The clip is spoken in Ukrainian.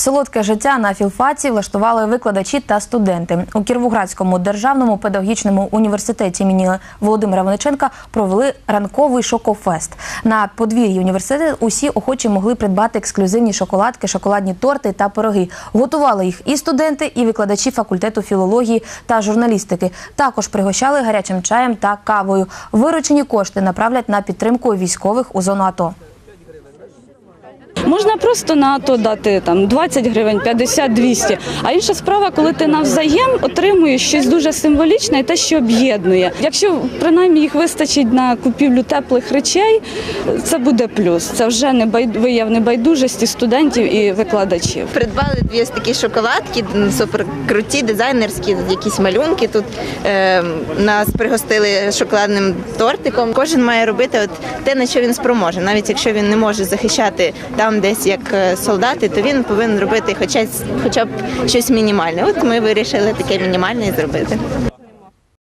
Солодке життя на філфаці влаштували викладачі та студенти. У Кіровоградському державному педагогічному університеті імені Володимира Вониченка провели ранковий шокофест. На подвір'ї університету усі охочі могли придбати ексклюзивні шоколадки, шоколадні торти та пироги. Готували їх і студенти, і викладачі факультету філології та журналістики. Також пригощали гарячим чаєм та кавою. Виручені кошти направлять на підтримку військових у зону АТО. Можна просто на АТО дати там 20 гривень, 50, 200. А інша справа, коли ти навзаєм отримуєш щось дуже символічне і те, що об'єднує. Якщо принаймні їх вистачить на купівлю теплих речей, це буде плюс. Це вже не вияв небайдужості студентів і викладачів. Придбали дві такі шоколадки, м, супер круті, дизайнерські, якісь малюнки. Тут е, нас пригостили шоколадним тортиком. Кожен має робити от те, на що він спроможе. Навіть якщо він не може захищати там десь як е, солдати, то він повинен робити хоча, хоча б щось мінімальне. От ми вирішили таке мінімальне зробити.